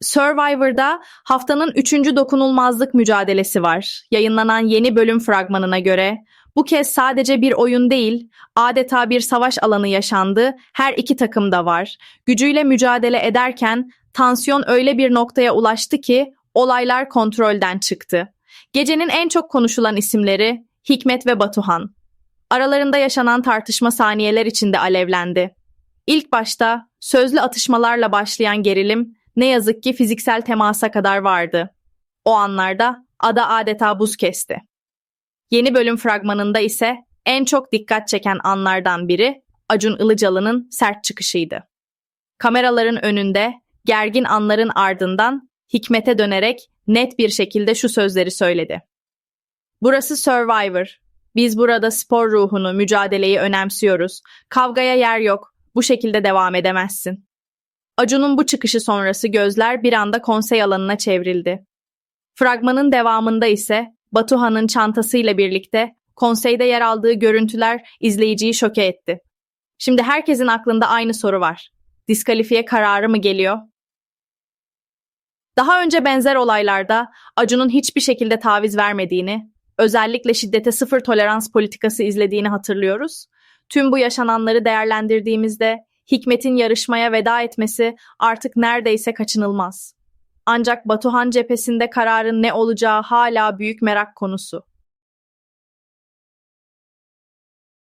Survivor'da haftanın üçüncü dokunulmazlık mücadelesi var. Yayınlanan yeni bölüm fragmanına göre bu kez sadece bir oyun değil, adeta bir savaş alanı yaşandı. Her iki takım da var. Gücüyle mücadele ederken tansiyon öyle bir noktaya ulaştı ki olaylar kontrolden çıktı. Gecenin en çok konuşulan isimleri Hikmet ve Batuhan. Aralarında yaşanan tartışma saniyeler içinde alevlendi. İlk başta sözlü atışmalarla başlayan gerilim ne yazık ki fiziksel temasa kadar vardı. O anlarda ada adeta buz kesti. Yeni bölüm fragmanında ise en çok dikkat çeken anlardan biri Acun Ilıcalı'nın sert çıkışıydı. Kameraların önünde gergin anların ardından Hikmet'e dönerek net bir şekilde şu sözleri söyledi. Burası Survivor. Biz burada spor ruhunu, mücadeleyi önemsiyoruz. Kavgaya yer yok. Bu şekilde devam edemezsin. Acun'un bu çıkışı sonrası gözler bir anda konsey alanına çevrildi. Fragmanın devamında ise Batuhan'ın çantasıyla birlikte konseyde yer aldığı görüntüler izleyiciyi şoke etti. Şimdi herkesin aklında aynı soru var. Diskalifiye kararı mı geliyor? Daha önce benzer olaylarda Acun'un hiçbir şekilde taviz vermediğini, özellikle şiddete sıfır tolerans politikası izlediğini hatırlıyoruz. Tüm bu yaşananları değerlendirdiğimizde Hikmet'in yarışmaya veda etmesi artık neredeyse kaçınılmaz. Ancak Batuhan cephesinde kararın ne olacağı hala büyük merak konusu.